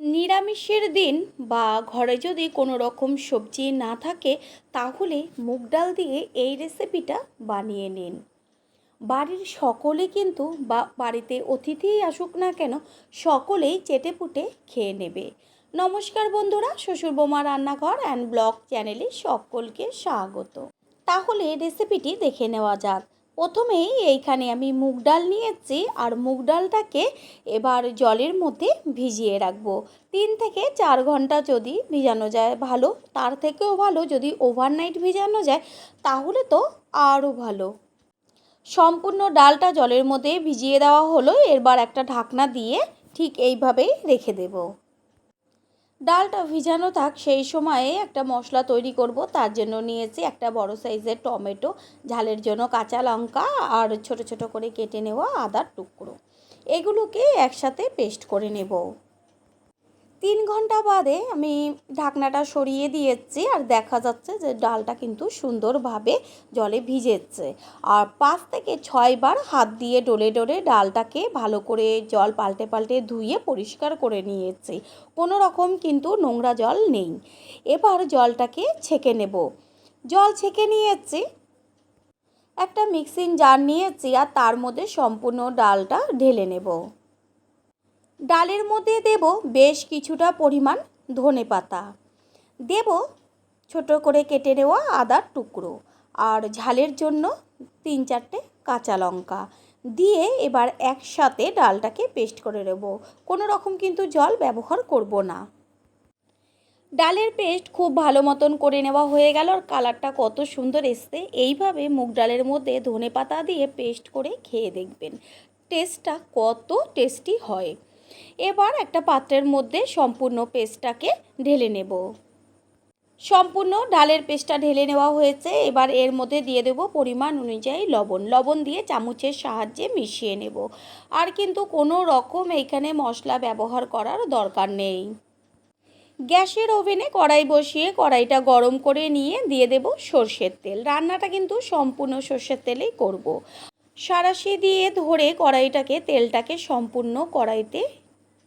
নিরামিষের দিন বা ঘরে যদি কোনো রকম সবজি না থাকে, তাহলে মুগ ডাল দিয়ে এই রেসিপিটা বানিয়ে নিন। বাড়ির সকলে কিন্তু বা বাড়িতে অতিথিই আসুক না কেন, সকলেই চেটেপুটে খেয়ে নেবে। নমস্কার বন্ধুরা, শ্বশুর বোমা রান্নাঘর অ্যান্ড ব্লগ চ্যানেলে সকলকে স্বাগত। তাহলে রেসিপিটি দেখে নেওয়া যাক। প্রথমেই এইখানে আমি মুগ ডাল নিয়েছি আর মুগ ডালটাকে এবার জলের মধ্যে ভিজিয়ে রাখব। তিন থেকে চার ঘণ্টা যদি ভিজানো যায় ভালো, তার থেকেও ভালো যদি ওভারনাইট ভিজানো যায়, তাহলে তো আরও ভালো। সম্পূর্ণ ডালটা জলের মধ্যে ভিজিয়ে দেওয়া হলো এবার একটা ঢাকনা দিয়ে ঠিক এইভাবেই রেখে দেব। ডালটা ভিজানো থাক, সেই সময়ে একটা মশলা তৈরি করব। তার জন্য নিয়েছি একটা বড় সাইজের টমেটো, ঝালের জন্য কাঁচা লঙ্কা আর ছোট ছোট করে কেটে নেওয়া আদার টুকরো। এগুলোকে একসাথে পেস্ট করে নেব। তিন ঘণ্টা বাদে আমি ঢাকনাটা সরিয়ে দিয়েছি আর দেখা যাচ্ছে যে ডালটা কিন্তু সুন্দরভাবে জলে ভিজেছে। আর পাঁচ থেকে ছয়বার হাত দিয়ে ডলে ডলে ডালটাকে ভালো করে জল পাল্টে পাল্টে ধুয়ে পরিষ্কার করে নিয়েছি। কোনো রকম কিন্তু নোংরা জল নেই। এবার জলটাকে ছেঁকে নেব। জল ছেঁকে নিয়েছি, একটা মিক্সিং জার নিয়েছি আর তার মধ্যে সম্পূর্ণ ডালটা ঢেলে নেব। ডালের মধ্যে দেব বেশ কিছুটা পরিমাণ ধনে পাতা। দেব ছোট করে কেটে নেওয়া আদার টুকরো আর ঝালের জন্য তিন চারটে কাঁচা লঙ্কা দিয়ে এবার একসাথে ডালটাকে পেস্ট করে নেব। কোনো রকম কিন্তু জল ব্যবহার করব না। ডালের পেস্ট খুব ভালো মতন করে নেওয়া হয়ে গেল আর কালারটা কত সুন্দর এসছে। এইভাবে মুগ ডালের মধ্যে ধনে পাতা দিয়ে পেস্ট করে খেয়ে দেখবেন। টেস্টটা কত টেস্টি হয়। এবার একটা পাত্রের মধ্যে সম্পূর্ণ পেস্টটাকে ঢেলে নেব। সম্পূর্ণ ডালের পেস্টটা ঢেলে নেওয়া হয়েছে। এবার এর মধ্যে দিয়ে দেবো পরিমাণ অনুযায়ী লবণ। লবণ দিয়ে চামচের সাহায্যে মিশিয়ে নেব। আর কিন্তু কোনো রকম এইখানে মশলা ব্যবহার করার দরকার নেই। গ্যাসের ওভেনে কড়াই বসিয়ে কড়াইটা গরম করে নিয়ে দিয়ে দেব সর্ষের তেল। রান্নাটা কিন্তু সম্পূর্ণ সর্ষের তেলেই করব। সারাশি দিয়ে ধরে কড়াইটাকে, তেলটাকে সম্পূর্ণ কড়াইতে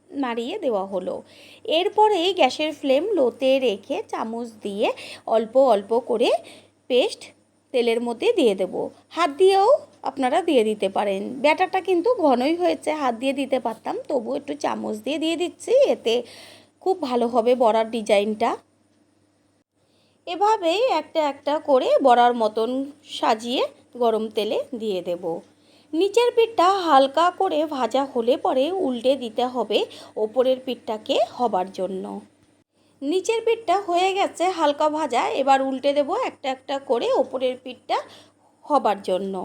নাড়িয়ে দেওয়া হলো। এরপরে গ্যাসের ফ্লেম লোতে রেখে চামচ দিয়ে অল্প অল্প করে পেস্ট তেলের মধ্যে দিয়ে দেব। হাত দিয়েও আপনারা দিয়ে দিতে পারেন। ব্যাটারটা কিন্তু ঘনই হয়েছে, হাত দিয়ে দিতে পারতাম তবু একটু চামচ দিয়ে দিয়ে দিচ্ছি। এতে খুব ভালো হবে বড়ার ডিজাইনটা। এভাবেই একটা একটা করে বড়ার মতন সাজিয়ে গরম তেলে দিয়ে দেব। নিচের পিঠটা হালকা করে ভাজা হলে পরে উল্টে দিতে হবে ওপরের পিঠটাকে হবার জন্য। নিচের পিঠটা হয়ে গেছে হালকা ভাজা, এবার উল্টে দেব একটা একটা করে ওপরের পিঠটা হবার জন্য।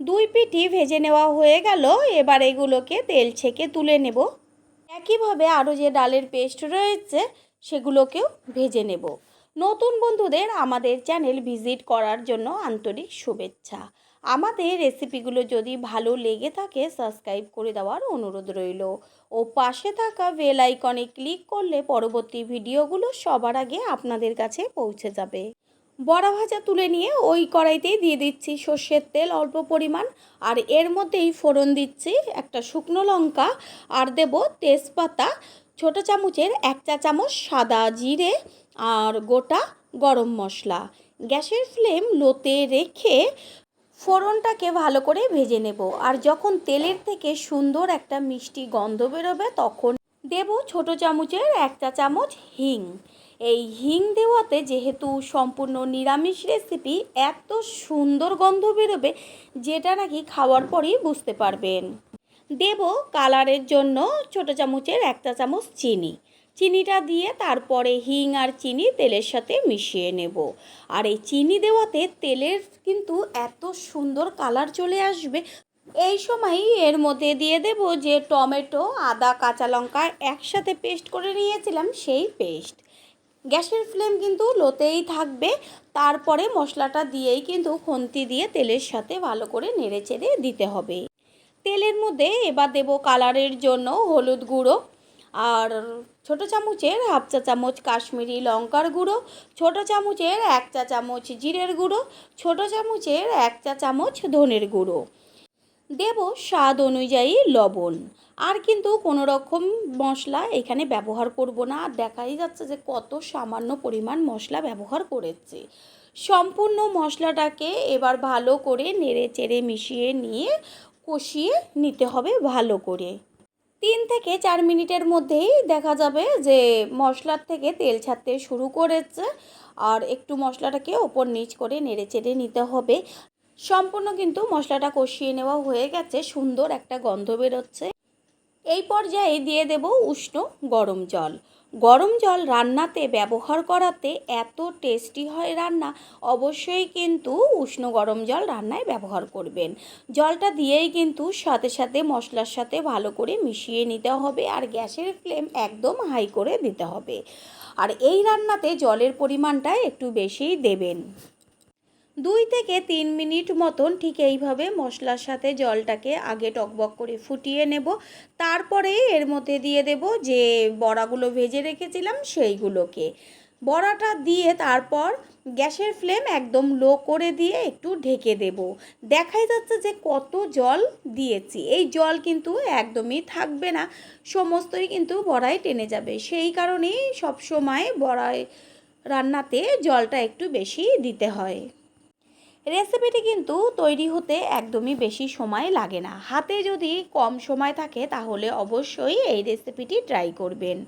দুই পিঠি ভেজে নেওয়া হয়ে গেল, এবার এগুলোকে তেল ছেঁকে তুলে নেব। একইভাবে আরও যে ডালের পেস্ট রয়েছে সেগুলোকেও ভেজে নেব। নতুন বন্ধুদের আমাদের চ্যানেল ভিজিট করার জন্য আন্তরিক শুভেচ্ছা। আমাদের রেসিপিগুলো যদি ভালো লেগে থাকে, সাবস্ক্রাইব করে দেওয়ার অনুরোধ রইল। ও পাশে থাকা বেল আইকনে ক্লিক করলে পরবর্তী ভিডিওগুলো সবার আগে আপনাদের কাছে পৌঁছে যাবে। বড়া ভাজা তুলে নিয়ে ওই কড়াইতেই দিয়ে দিচ্ছি সর্ষের তেল অল্প পরিমাণ, আর এর মধ্যেই ফোড়ন দিচ্ছি একটা শুকনো লঙ্কা, আর দেব তেজপাতা, ছোটো চামচের এক চা চামচ সাদা জিরে আর গোটা গরম মশলা। গ্যাসের ফ্লেম লোতে রেখে ফোড়নটাকে ভালো করে ভেজে নেব। আর যখন তেলের থেকে সুন্দর একটা মিষ্টি গন্ধ বেরোবে, তখন দেব ছোট চামচের এক চা চামচ হিং। এই হিং দেওয়াতে যেহেতু সম্পূর্ণ নিরামিষ রেসিপি, এত সুন্দর গন্ধ বেরোবে, যেটা নাকি খাওয়ার পরই বুঝতে পারবেন। দেব কালারের জন্য ছোট চামচের একটা চামচ চিনি। চিনিটা দিয়ে তারপরে হিং আর চিনি তেলের সাথে মিশিয়ে নেব। আর এই চিনি দেওয়াতে তেলের কিন্তু এত সুন্দর কালার চলে আসবে। এই সময়ই এর মধ্যে দিয়ে দেব যে টমেটো, আদা, কাঁচা লঙ্কা একসাথে পেস্ট করে নিয়েছিলাম সেই পেস্ট। গ্যাসের ফ্লেম কিন্তু লোতেই থাকবে। তারপরে মশলাটা দিয়েই কিন্তু খন্তি দিয়ে তেলের সাথে ভালো করে নেড়ে চেড়ে দিতে হবে। তেলের মধ্যে এবার দেব কালারের জন্য হলুদ গুঁড়ো। আর ছোট চামচের হাফ চা চামচ কাশ্মীরি লঙ্কার গুঁড়ো, ছোট চামচের এক চা চামচ জিরের গুঁড়ো, ছোট চামচের এক চা চামচ ধনের গুঁড়ো। দেব স্বাদ অনুযায়ী লবণ। আর কিন্তু কোনো রকম মশলা এখানে ব্যবহার করব না। আর দেখাই যাচ্ছে যে কত সামান্য পরিমাণ মশলা ব্যবহার করেছে। সম্পূর্ণ মশলাটাকে এবার ভালো করে নেড়ে চেড়ে মিশিয়ে নিয়ে কষিয়ে নিতে হবে ভালো করে। তিন থেকে চার মিনিটের মধ্যেই দেখা যাবে যে মশলার থেকে তেল ছাড়তে শুরু করেছে আর একটু মশলাটাকে ওপর নিচ করে নেড়ে চেড়ে নিতে হবে। সম্পূর্ণ কিন্তু মশলাটা কষিয়ে নেওয়া হয়ে গেছে, সুন্দর একটা গন্ধ বেরোচ্ছে। এই পর্যায়ে দিয়ে দেব উষ্ণ গরম জল। গরম জল রান্নাতে ব্যবহার করাতে এত টেস্টি হয় রান্না, অবশ্যই কিন্তু উষ্ণ গরম জল রান্নায় ব্যবহার করবেন। জলটা দিয়েই কিন্তু সাথে সাথে মশলার সাথে ভালো করে মিশিয়ে নিতে হবে আর গ্যাসের ফ্লেম একদম হাই করে দিতে হবে। আর এই রান্নাতে জলের পরিমাণটা একটু বেশিই দেবেন। দুই থেকে তিন মিনিট মতন ঠিক এইভাবে মশলার সাথে জলটাকে আগে টকবক করে ফুটিয়ে নেব। তারপরে এর মধ্যে দিয়ে দেব যে বড়াগুলো ভেজে রেখেছিলাম সেইগুলোকে। বড়াটা দিয়ে তারপর গ্যাসের ফ্লেম একদম লো করে দিয়ে একটু ঢেকে দেব। দেখাই যাচ্ছে যে কত জল দিয়েছি। এই জল কিন্তু একদমই থাকবে না। সমস্তই কিন্তু বড়ায় টেনে যাবে। সেই কারণেই সবসময় বড়ায় রান্নাতে জলটা একটু বেশি দিতে হয়। রেসিপিটি কিন্তু তৈরি হতে একদমই বেশি সময় লাগে না। হাতে যদি কম সময় থাকে, তাহলে অবশ্যই এই রেসিপিটি ট্রাই করবেন।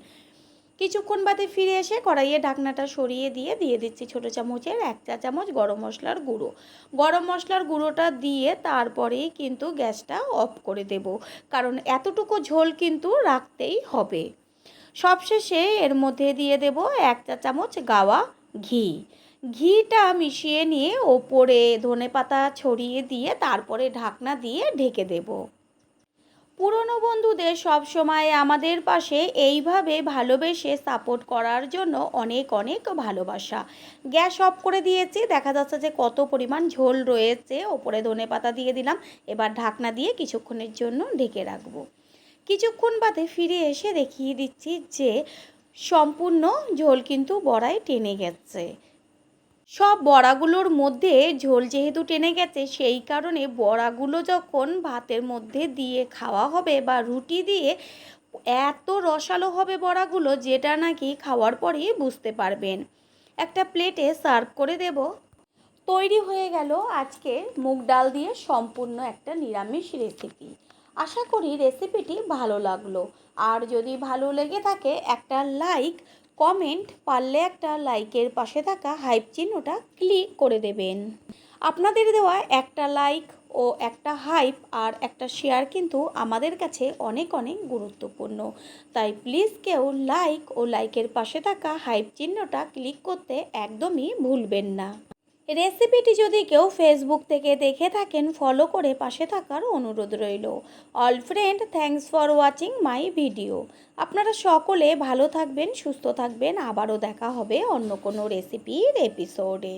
কিছুক্ষণ বাদে ফিরে এসে কড়াইয়ে ঢাকনাটা সরিয়ে দিয়ে দিয়ে দিচ্ছি ছোটো চামচের এক চা চামচ গরম মশলার গুঁড়ো। গরম মশলার গুঁড়োটা দিয়ে তারপরেই কিন্তু গ্যাসটা অফ করে দেব, কারণ এতটুকু ঝোল কিন্তু রাখতেই হবে। সবশেষে এর মধ্যে দিয়ে দেব এক চা চামচ গাওয়া ঘি। ঘিটা মিশিয়ে নিয়ে ওপরে ধনে পাতা ছড়িয়ে দিয়ে তারপরে ঢাকনা দিয়ে ঢেকে দেব। পুরনো বন্ধুদের সব সময় আমাদের পাশে এইভাবে ভালোবেসে সাপোর্ট করার জন্য অনেক অনেক ভালোবাসা। গ্যাস অফ করে দিয়েছি, দেখা যাচ্ছে যে কত পরিমাণ ঝোল রয়েছে। ওপরে ধনে পাতা দিয়ে দিলাম, এবার ঢাকনা দিয়ে কিছুক্ষণের জন্য ঢেকে রাখব। কিছুক্ষণ বাদে ফিরে এসে দেখিয়ে দিচ্ছি যে সম্পূর্ণ ঝোল কিন্তু বড়ায় টেনে গেছে। সব বড়াগুলোর মধ্যে ঝোল যেহেতু টেনে গেছে, সেই কারণে বড়াগুলো যখন ভাতের মধ্যে দিয়ে খাওয়া হবে বা রুটি দিয়ে, এত রসালো হবে বড়াগুলো যেটা নাকি খাওয়ার পরেই বুঝতে পারবেন। একটা প্লেটে সার্ভ করে দেব। তৈরি হয়ে গেল আজকে মুগ ডাল দিয়ে সম্পূর্ণ একটা নিরামিষ রেসিপি। আশা করি রেসিপিটি ভালো লাগল। আর যদি ভালো লেগে থাকে, একটা লাইক কমেন্ট পারলে একটা লাইকের পাশে থাকা হাইপ চিহ্নটা ক্লিক করে দেবেন। আপনাদের দেওয়া একটা লাইক ও একটা হাইপ আর একটা শেয়ার কিন্তু আমাদের কাছে অনেক অনেক গুরুত্বপূর্ণ। তাই প্লিজ কেউ লাইক ও লাইকের পাশে থাকা হাইপ চিহ্নটা ক্লিক করতে একদমই ভুলবেন না। রেসিপিটি যদি কেউ ফেসবুক থেকে দেখে থাকেন ফলো করে পাশে থাকার অনুরোধ রইল। All friend thanks for watching my video আপনারা সকলে ভালো থাকবেন, সুস্থ থাকবেন। আবারও দেখা হবে অন্য কোনো রেসিপির এপিসোডে